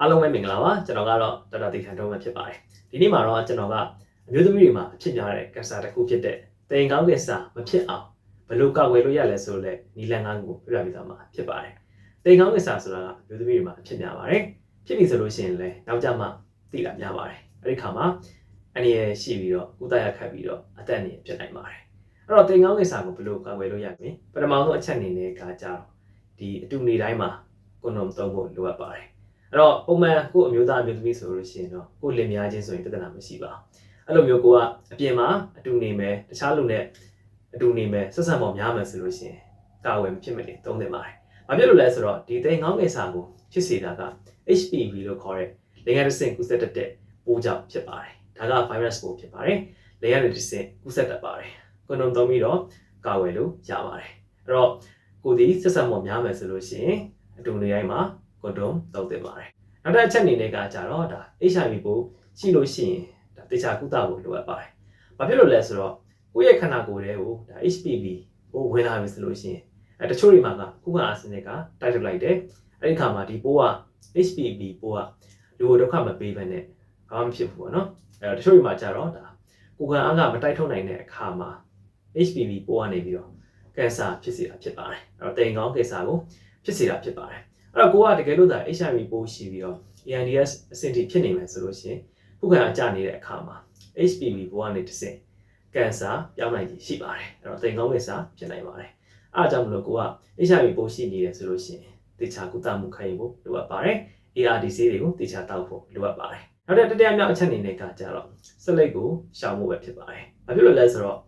အားလုံးပဲမင်္ဂလာပါကျွန်တော်ကတော့တော်တော်တိခံတော့မှာဖြစ်ပါတယ်ဒီနေ့မှာတော့ကျွန်တော်ကအမျိုးသမီးတွေမှာအဖြစ်များတဲ့ကင်ဆာတစ်ခုဖြစ်တဲ့တိမ်ကောင်းကင်ဆာမဖြစ်အောင်ဘယ်လိုကာကွယ်လို့ရလဲဆိုတော့လေနီလန်ငန်းကိုပြပြပေးသွားမှာဖြစ်ပါတယ်တိမ်ကောင်းကင်ဆာဆိုတာကအမျိုးသမီးတွေမှာအဖြစ်များပါတယ်ဖြစ်ပြီဆိုလို့ရှိရင်လည်းနောက်ကျမှသိတာများပါတယ်အဲ့ဒီခါမှာအနေရရှိပြီးတော့ကုသရခတ်ပြီးတော့အသက်အနေဖြစ်နိုင်ပါတယ်အဲ့တော့တိမ်ကောင်းကင်ဆာကိုဘယ်လိုကာကွယ်လို့ရမလဲပထမဆုံးအချက်အနေနဲ့ကကြတော့ဒီအတူနေတိုင်းမှာကွန်ဒုံသုံးဖို့လိုအပ်ပါတယ် အဲ့တော့ပုံမှန်ကို့အမျိုးသားအမျိုးသမီးဆိုလို့ရှိရင်တော့ကို့လင်မယားချင်းဆိုရင်ပြဿနာမရှိပါဘူးအဲ့လိုမျိုးကိုကအပြင်မှာအတူနေမယ်တခြားလူနဲ့အတူနေမယ်ဆက်ဆံပေါ်များမယ်ဆိုလို့ရှိရင်ကာဝယ်မဖြစ်မနေသုံးသင့်ပါတယ်။ဘာဖြစ်လို့လဲဆိုတော့ဒီသိငောင်းကိစ္စကိုဖြစ်စေတာက HPV လို့ခေါ်တဲ့လေယာဉ်တစ်ဆင့်ကူးစက်တတ်တဲ့ပိုးကြောင့်ဖြစ်ပါတယ်။ဒါက virus ပိုးဖြစ်ပါတယ်။လေယာဉ်တစ်ဆင့်ကူးစက်တတ်ပါတယ်။ကွန်ဒုံသုံးပြီးတော့ကာဝယ်လို့ရပါတယ်။အဲ့တော့ကိုဒီဆက်ဆံပေါ်များမယ်ဆိုလို့ရှိရင်အတူနေတိုင်းမှာ ကွန်ဒုံသုံးသင့်ပါတယ်။နောက်တစ်အချက်အနေနဲ့ကကြတော့ဒါ HIV ပိုးရှိလို့ရှိရင်ဒါတေချာကုသဖို့လိုအပ်ပါတယ်။ဘာဖြစ်လို့လဲဆိုတော့ကိုယ့်ရဲ့ခန္ဓာကိုယ်ထဲကိုဒါ HPV ပိုးဝင်လာပြီဆိုလို့ရှိရင်အဲတချို့တွေမှာကခုခံအားစနစ်ကတိုက်ထုတ်လိုက်တယ်။အဲဒီခါမှာဒီပိုးက HPV ပိုးကလူကိုဒုက္ခမပေးဘဲနဲ့ဘာမှမဖြစ်ဘူးပေါ့နော်။အဲတော့တချို့တွေမှာကြတော့ဒါကိုယ်ခံအားကမတိုက်ထုတ်နိုင်တဲ့အခါမှာ HPV ပိုးကနေပြီးတော့ကင်ဆာဖြစ်စေတာဖြစ်ပါတယ်။အဲ့တော့တိမ်ကောင်းကင်ဆာကိုဖြစ်စေတာဖြစ်ပါတယ်။ အဲ့တော့ကိုကတကယ်လို့ဒါ HIV ပိုးရှိပြီးတော့ AIDS အဆင့်ထိဖြစ်နေမယ်ဆိုလို့ရှိရင်ခုခံအားကျနေတဲ့အခါမှာ HPV ပိုးကနေတစ်ဆင့်ကင်ဆာပြောင်းနိုင်ခြေရှိပါတယ်။အဲ့တော့တိမ်ကောင်းကင်ဆာဖြစ်နိုင်ပါတယ်။အားကြောင့်မလို့ကိုက HIV ပိုးရှိနေတယ်ဆိုလို့ရှိရင်တေချာကုသမှုခံယူဖို့လိုအပ်ပါတယ်။ ARD ဆေးတွေကိုတေချာတောက်ဖို့လိုအပ်ပါတယ်။နောက်တဲ့တတိယမြောက်အချက်အနေနဲ့ကကြတော့ဆက်လက်ကိုရှောင်ဖို့ပဲဖြစ်ပါတယ်။ဘာဖြစ်လို့လဲဆိုတော့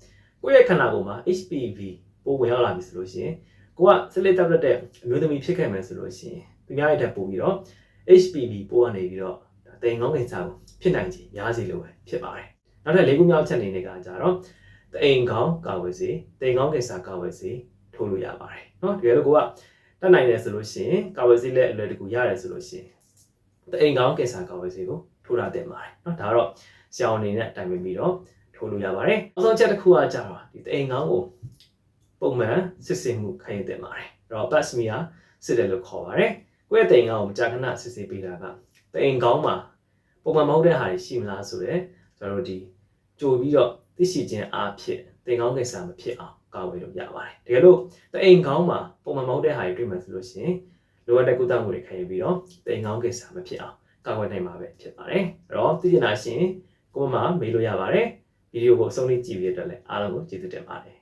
ကိုယ့်ရဲ့ခန္ဓာကိုယ်မှာ HPV ပိုးဝင်ရောက်လာပြီဆိုလို့ရှိရင် ကိုကဆက်လက်တက်တဲ့အမျိုးသမီးဖြစ်ခဲ့မယ်ဆိုလို့ရှိရင်သူများရဲ့တက်ပို့ပြီးတော့ HPV ပိုးကနေပြီးတော့တိမ်ကောင်းကင်ဆာကိုဖြစ်နိုင်ခြေများစေလို့ပဲဖြစ်ပါတယ်။နောက်ထပ်လေးခုမြောက်ချက်အနေနဲ့ကကြတော့တိမ်ကောင်းကာဝယ်စေတိမ်ကောင်းကင်ဆာကာဝယ်စေထိုးလို့ရပါတယ်။နော်တကယ်လို့ကိုကတက်နိုင်တယ်ဆိုလို့ရှိရင်ကာဝယ်စေလည်းအလွယ်တကူရတယ်ဆိုလို့ရှိရင်တိမ်ကောင်းကင်ဆာကာဝယ်စေကိုထိုးရတဲ့ပါတယ်။နော်ဒါတော့ဆရာဝန်အနေနဲ့တိုင်ပင်ပြီးတော့ထိုးလို့ရပါတယ်။နောက်ဆုံးချက်တစ်ခုကကြတော့ဒီတိမ်ကောင်းကို ပုံမှန်စစ်စင်မှုခံယူတင်ပါတယ်။အဲ့တော့ pap smear စစ်တယ်လို့ခေါ်ပါတယ်။ကိုယ့်ရဲ့တိမ်ကောင်းကိုမကြာခဏစစ်ဆေးပေးတာကတိမ်ကောင်းမှာပုံမှန်မဟုတ်တဲ့ဟာတွေရှိမလားဆိုတော့ကျွန်တော်တို့ဒီကြိုပြီးတော့သိရှိခြင်းအားဖြင့်တိမ်ကောင်းကိစ္စမဖြစ်အောင်ကာဝယ်လို့ရပါတယ်။တကယ်လို့တိမ်ကောင်းမှာပုံမှန်မဟုတ်တဲ့ဟာတွေတွေ့မှဆိုလို့ရှိရင်လိုအပ်တဲ့ကုသမှုတွေခံယူပြီးတော့တိမ်ကောင်းကိစ္စမဖြစ်အောင်ကာကွယ်နိုင်မှာပဲဖြစ်ပါတယ်။အဲ့တော့သိချင်တာရှင်ကိုမမမေးလို့ရပါတယ်။ဗီဒီယိုကိုအဆုံးလေးကြည့်ပြီးတဲ့အတွက်လည်းအားလုံးကိုကျေးဇူးတင်ပါတယ်